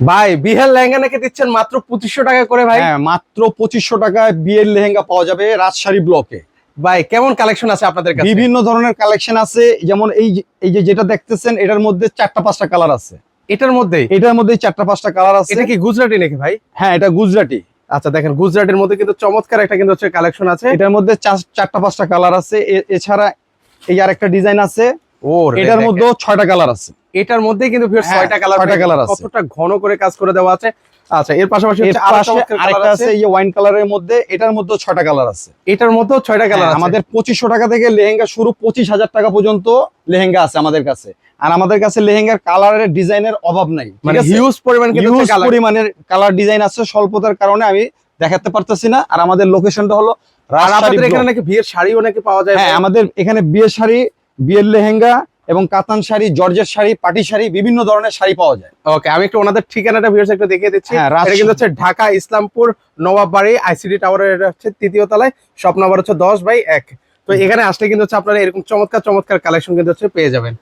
ভাই বিহার লেহেঙ্গা নাকি দিচ্ছেন মাত্র পঁচিশশো টাকা করে ভাই? হ্যাঁ মাত্র পঁচিশশো টাকায় বিয়ের লেহেঙ্গা পাওয়া যাবে রাজশাহী ব্লকে। ভাই কেমন কালেকশন আছে আপনাদের কাছে? বিভিন্ন ধরনের কালেকশন আছে যেমন এই এই যে যেটা দেখতেছেন এটার মধ্যে চারটা পাঁচটা কালার আছে। এটার মধ্যে? এটার মধ্যে চারটা পাঁচটা কালার আছে। এটা কি গুজরাটি নাকি ভাই? হ্যাঁ এটা গুজরাটি। আচ্ছা দেখেন গুজরাটের মধ্যে কিন্তু চমৎকার একটা কিন্তু হচ্ছে কালেকশন আছে। এটার মধ্যে চার- চারটা পাঁচটা কালার আছে। এছাড়া এই আর একটা ডিজাইন আছে। ও এটার মধ্যে ছয়টা কালার আছে। এটার মধ্যে কিন্তু হ্যাঁ, ছয়টা কালার ছয়টা colour আছে। কতটা ঘন করে কাজ করে দেওয়া আছে। আচ্ছা এর পাশাপাশি আরেকটা আছে। এই ওয়াইন কালারের মধ্যে এটার মধ্যে ছয়টা কালার আছে। এটার মধ্যেও ছয়টা কালার হ্যাঁ, আমাদের পঁচিশশো টাকা থেকে লেহেঙ্গা শুরু পঁচিশ হাজার টাকা পর্যন্ত লেহেঙ্গা আছে আমাদের কাছে। আর আমাদের কাছে লেহেঙ্গার কালারের ডিজাইনের অভাব নাই মানে হিউজ পরিমাণ হিউজ পরিমাণের কালার ডিজাইন আছে স্বল্পতার কারণে আমি দেখাতে পারতেছি না। আর আমাদের লোকেশনটা হলো আর এখানে নাকি বিয়ের শাড়িও নাকি পাওয়া যায় হ্যাঁ আমাদের এখানে বিয়ের শাড়ি বিয়ের লেহেঙ্গা এবং কাতান শাড়ি জর্জের শাড়ি পাটি শাড়ি বিভিন্ন ধরনের শাড়ি পাওয়া যায়। ওকে আমি একটু ওনাদের ঠিকানাটা ভিউয়ার্স একটু দেখিয়ে দিচ্ছি। হ্যাঁ। এটা কিন্তু হচ্ছে ঢাকা ইসলামপুর নবাববাড়ি আইসিডি টাওয়ারের এটা হচ্ছে তৃতীয় তলায়। শপ নাম্বার হচ্ছে দশ বাই এক। তো এখানে আসলে কিন্তু হচ্ছে আপনারা এরকম চমৎকার চমৎকার কালেকশন কিন্তু হচ্ছে পেয়ে যাবেন।